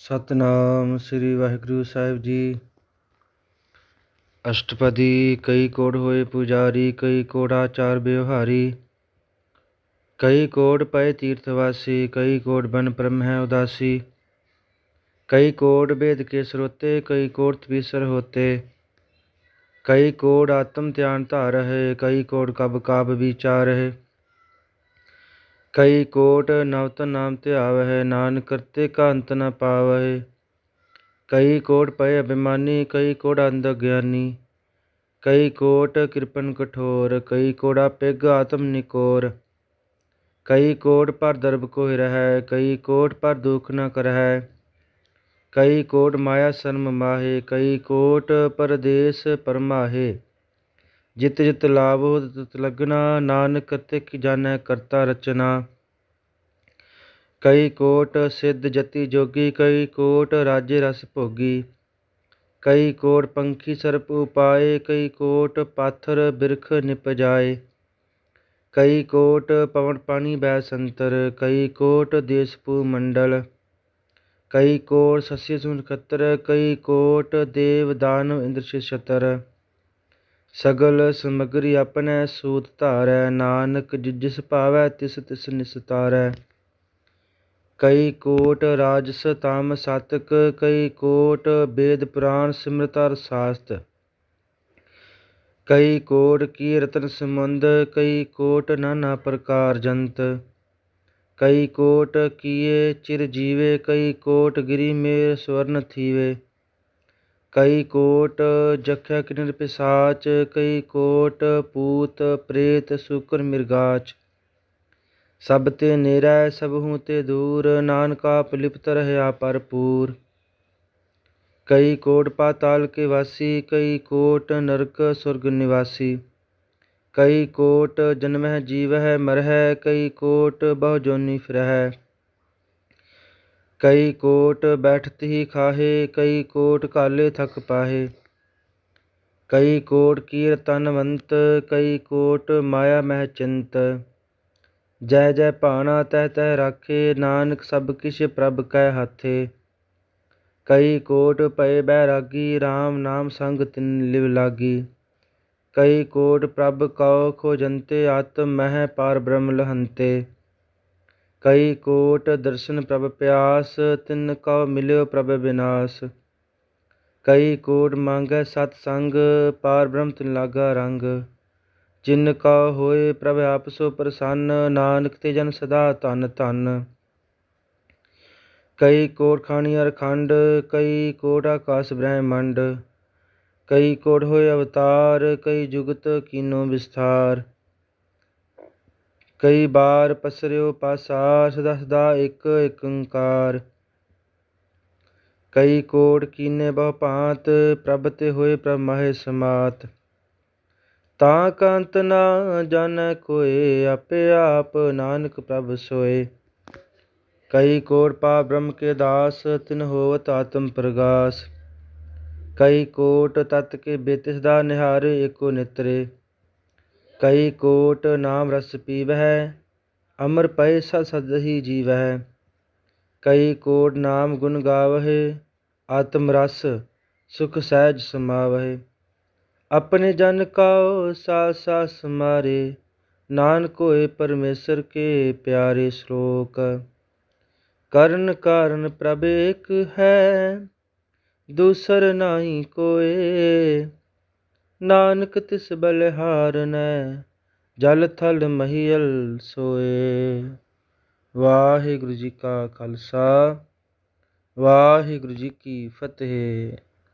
ਸਤਨਾਮ ਸ੍ਰੀ ਵਾਹਿਗੁਰੂ ਸਾਹਿਬ ਜੀ। ਅਸ਼ਟਪਦੀ, ਕਈ ਕੋੜ ਹੋਏ ਪੁਜਾਰੀ, ਕਈ ਕੋੜਾ ਚਾਰ ਬਿਵਹਾਰੀ ਕਈ ਕੋੜ ਪਏ ਤੀਰਥ ਵਾਸੀ ਕਈ ਕੋੜ ਬਨ ਬ੍ਰਹਮ ਹੈ ਉਦਾਸੀ। ਕਈ ਕੋੜ ਵੇਦ ਕੇ ਸਰੋਤੇ, ਕਈ ਕੋੜ ਤਪੀਸਰ ਹੋਤੇ। ਕਈ ਕੋੜ ਆਤਮ ਧਿਆਨ ਧਾਰ ਰਹੇ, ਕਈ ਕੋੜ ਕਬ ਕਾਬ ਵਿਚਾਰ ਰਹੇ। ਕਈ ਕੋਟ ਨਵਤ ਨਾਮ ਧਿਆਵਹਿ ਨਾਨਕ ਕਰਤੇ ਕਾ ਅੰਤ ਨ ਪਾਵਹਿ। ਕਈ ਕੋਟ ਪਏ ਅਭਿਮਾਨੀ, ਕਈ ਕੋਟ ਅੰਧ ਗਿਆਨੀ। ਕਈ ਕੋਟ ਕਿਰਪਨ ਕਠੋਰ, ਕਈ ਕੋੜਾ ਪਿਗ ਆਤਮ ਨਿਕੋਰ। ਕਈ ਕੋਟ ਪਰ ਦਰਬ ਕੋਇ ਰਹੈ, ਕਈ ਕੋਟ ਪਰ ਦੁਖ ਨ ਕਰਹਿ। ਕਈ ਕੋਟ ਮਾਇਆ ਸਰਮ ਮਾਹੇ, ਕਈ ਕੋਟ ਪਰਦੇਸ ਪਰਮਾਹੇ। ਜਿਤ ਜਿਤ ਲਾਭੋ ਤਤ ਲਗਨਾ ਨਾਨਕ ਤਿਕ ਕੀ ਜਾਣੈ ਕਰਤਾ ਰਚਨਾ। ਕਈ ਕੋਟ ਸਿੱਧ ਜਤੀ ਜੋਗੀ, ਕਈ ਕੋਟ ਰਾਜੇ ਰਸ ਭੋਗੀ। ਕਈ ਕੋਟ ਪੰਖੀ ਸਰਪ ਉਪਾਏ, ਕਈ ਕੋਟ ਪਾਥਰ ਬਿਰਖ ਨਿਪਜਾਏ ਕਈ ਕੋਟ ਪਵਨ ਪਾਣੀ ਬੈ ਸੰਤਰ ਕਈ ਕੋਟ ਦੇਸਪੂ ਮੰਡਲ। ਕਈ ਕੋਟ ਸਸਿ ਸੁਨ ਖਤਰ, ਕਈ ਕੋਟ ਦੇਵ ਦਾਨਵ ਇੰਦਰ ਛਤਰ ਸਗਲ ਸਮਗਰੀ ਆਪਣੈ ਸੂਤ ਧਾਰੈ, ਨਾਨਕ ਜਿਸ ਭਾਵੈ ਤਿਸ ਤਿਸ ਨਿਸਤਾਰੈ ਕਈ ਕੋਟ ਰਾਜਸ ਤਮ ਸਤਕ, ਕਈ ਕੋਟ ਵੇਦ ਪੁਰਾਣ ਸਿਮਰਤ ਅਰ ਸਾਸਤ। ਕਈ ਕੋਟ ਕੀ ਰਤਨ ਸਮੁੰਦ, ਕਈ ਕੋਟ ਨਾਨਾ ਪ੍ਰਕਾਰ ਜੰਤ। ਕਈ ਕੋਟ ਕੀਏ ਚਿਰ ਜੀਵੇ, ਕਈ ਕੋਟ ਗਿਰੀ ਮੇਰ ਸਵਰਨ ਥੀਵੇ। ਕਈ ਕੋਟ ਜਖਿਆ ਕਿਨਰ ਪਿਸਾਚ, ਕਈ ਕੋਟ ਪੂਤ ਪ੍ਰੇਤ ਸੁਕਰ ਮਿਰਗਾਚ। ਸਭ ਤੇ ਨੇਰੈ ਸਭਹੂ ਤੇ ਦੂਰ, ਨਾਨਕਾ ਪਲਿਪਤ ਰਹਿਆ ਭਰਪੂਰ। ਕਈ ਕੋਟ ਪਾਤਾਲ ਕੇ ਵਾਸੀ, ਕਈ ਕੋਟ ਨਰਕ ਸੁਰਗ ਨਿਵਾਸੀ। ਕਈ ਕੋਟ ਜਨਮਹਿ ਜੀਵਹਿ ਮਰਹਿ, ਕਈ ਕੋਟ ਬਹੁ ਜੋਨੀ ਫਿਰਹਿ। ਕਈ ਕੋਟ ਬੈਠਤ ਹੀ ਖਾਹੇ, ਕਈ ਕੋਟ ਕਾਲੇ ਥਕ ਪਾਹੇ। ਕਈ ਕੋਟ ਕੀਰ ਤਨਵੰਤ ਕਈ ਕੋਟ ਮਾਇਆ ਮਹਿ ਚਿੰਤ। ਜੈ ਜੈ ਭਾਣਾ ਤਹਿ ਤਹਿ ਰਾਖੇ, ਨਾਨਕ ਸਭ ਕਿਛ ਪ੍ਰਭ ਕੈ ਹਾਥੇ। ਕਈ ਕੋਟ ਪਏ ਬੈਰਾਗੀ RAM ਨਾਮ ਸੰਗ ਤਿਨ ਲਿਵ ਲਾਗੀ। ਕਈ ਕੋਟ ਪ੍ਰਭ ਕਉ ਖੋਜੰਤੇ, ਆਤਮ ਮਹਿ ਪਾਰ ਬ੍ਰਹਮ ਲਹੰਤੇ। ਕਈ ਕੋਟ ਦਰਸ਼ਨ ਪ੍ਰਭ ਪਿਆਸ, ਤਿਨ ਕਉ ਮਿਲਿਓ ਪ੍ਰਭ ਬਿਨਾਸ਼। ਕਈ ਕੋਟ ਮੰਗੈ ਸਤ ਸੰਗ, ਪਾਰ ਬ੍ਰਹਮ ਤਿਨ ਲਾਗਾ ਰੰਗ। ਜਿਨ ਕਾ ਹੋਏ ਪ੍ਰਭ ਆਪ ਸੋ ਪ੍ਰਸੰਨ, ਨਾਨਕ ਤੇ ਜਨ ਸਦਾ ਧਨ ਧਨ। ਕਈ ਕੋਟ ਖਾਣੀ ਅਰਖੰਡ ਕਈ ਕੋਟ ਆਕਾਸ ਬ੍ਰਹਿਮੰਡ। ਕਈ ਕੋਟ ਹੋਏ ਅਵਤਾਰ, ਕਈ ਜੁਗਤ ਕੀਨੋ ਵਿਸਥਾਰ। ਕਈ ਬਾਰ ਪਸਰਿਉ ਪਾਸਾਰ ਸਦਾ ਸਦਾ ਇੱਕ ਏਕੰਕਾਰ ਕਈ ਕੋਟ ਕੀਨੇ ਬਹੁ ਭਾਂਤ ਪ੍ਰਭ ਤੇ ਹੋਏ ਪ੍ਰਭ ਮਹਿ ਸਮਾਤ। ਤਾਂ ਕੰਤ ਨਾ ਜਾਣੈ ਕੋਏ, ਆਪੇ ਆਪ ਨਾਨਕ ਪ੍ਰਭ ਸੋਏ। ਕਈ ਕੋਟ ਪਾ ਬ੍ਰਹਮ ਕੇ ਦਾਸ, ਤਿਨ ਹੋਵਤ ਆਤਮ ਪ੍ਰਗਾਸ। ਕਈ ਕੋਟ ਤਤ ਕੇ ਬੇਤਿਸ ਦਾ ਨਿਹਾਰੇ ਏਕੋ ਨਿਤਰੇ। ਕਈ ਕੋਟ ਨਾਮ ਰਸ ਪੀਵਹਿ, ਅਮਰ ਪਏ ਸਦ ਸਦ ਹੀ ਜੀਵਹਿ। ਕਈ ਕੋਟ ਨਾਮ ਗੁਣ ਗਾਵਹਿ, ਆਤਮ ਰਸ ਸੁਖ ਸਹਿਜ ਸਮਾਵਹਿ। ਆਪਣੇ ਜਨ ਕਾਉ ਸਾ ਸਾ ਸਮਾਰੇ, ਨਾਨਕ ਹੋਏ ਪਰਮੇਸ਼ਰ ਕੇ ਪਿਆਰੇ ਸ਼ਲੋਕ। ਕਰਨ ਕਾਰਨ ਪ੍ਰਭ ਇੱਕ ਹੈ, ਦੂਸਰ ਨਹੀਂ ਕੋਏ। ਨਾਨਕ ਤਿਸ ਬਲਿਹਾਰਨੈ ਜਲ ਥਲ ਮਹੀਲ ਸੋਏ। ਵਾਹਿਗੁਰੂ ਜੀ ਕਾ ਖਾਲਸਾ, ਵਾਹਿਗੁਰੂ ਜੀ ਕੀ ਫਤਿਹ।